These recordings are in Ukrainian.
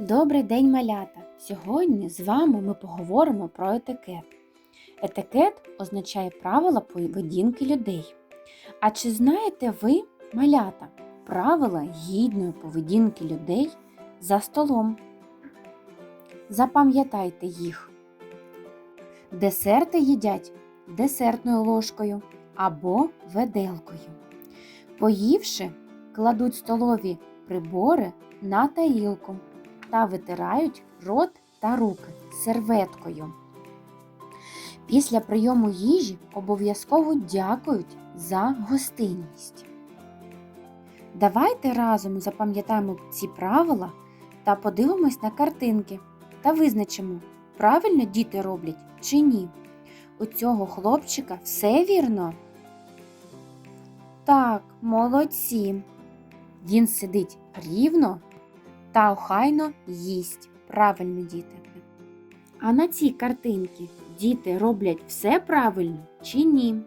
Добрий день, малята! Сьогодні з вами ми поговоримо про етикет. Етикет означає правила поведінки людей. А чи знаєте ви, малята, правила гідної поведінки людей за столом? Запам'ятайте їх. Десерти їдять десертною ложкою або веделкою. Поївши, кладуть столові прибори на тарілку та витирають рот та руки серветкою. Після прийому їжі обов'язково дякують за гостинність. Давайте разом запам'ятаємо ці правила та подивимось на картинки та визначимо, правильно діти роблять чи ні. У цього хлопчика все вірно? Так, молодці. Він сидить рівно та охайно їсть. Правильно, діти. А на цій картинці діти роблять все правильно чи ні?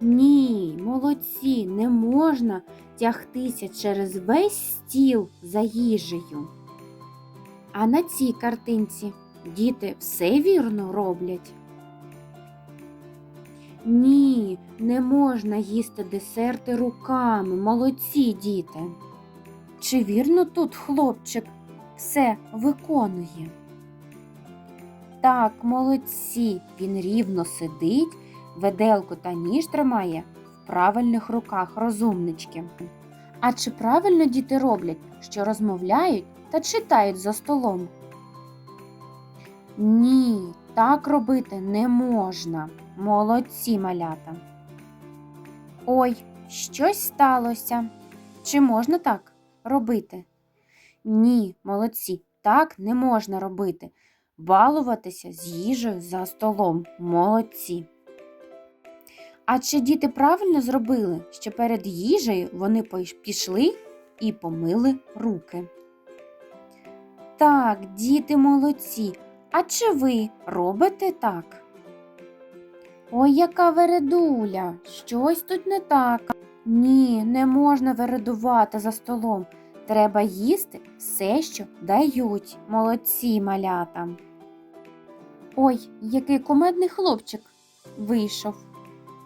Ні, молодці, не можна тягтися через весь стіл за їжею. А на цій картинці діти все вірно роблять? Ні, не можна їсти десерти руками, молодці діти. Чи вірно тут хлопчик все виконує? Так, молодці, він рівно сидить, веделку та ніж тримає в правильних руках розумнички. А чи правильно діти роблять, що розмовляють та читають за столом? Ні, так робити не можна. Молодці малята. Ой, щось сталося. Чи можна так робити? Ні, молодці, так не можна робити. Балуватися з їжею за столом. Молодці. А чи діти правильно зробили, що перед їжею вони пішли і помили руки? Так, діти молодці. А чи ви робите так? Ой, яка вередуля, щось тут не так. Ні, не можна вередувати за столом. Треба їсти все, що дають. Молодці малята. Ой, який кумедний хлопчик вийшов.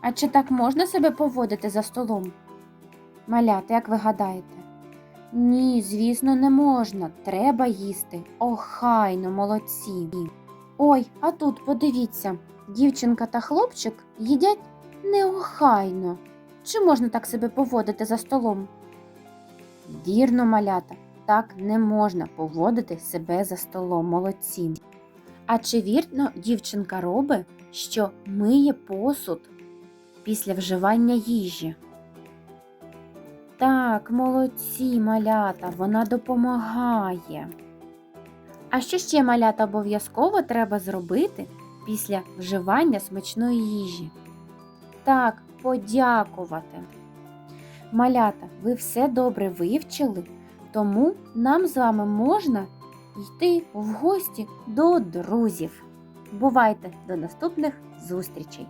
А чи так можна себе поводити за столом? Малята, як ви гадаєте? Ні, звісно, не можна. Треба їсти. Охайно, молодці. Ой, а тут подивіться, дівчинка та хлопчик їдять неохайно. Чи можна так себе поводити за столом? Вірно, малята, так не можна поводити себе за столом, молодці. А чи вірно дівчинка робить, що миє посуд після вживання їжі? Так, молодці, малята, вона допомагає. А що ще малята обов'язково треба зробити після вживання смачної їжі? Так, подякувати. Малята, ви все добре вивчили, тому нам з вами можна йти в гості до друзів. Бувайте до наступних зустрічей!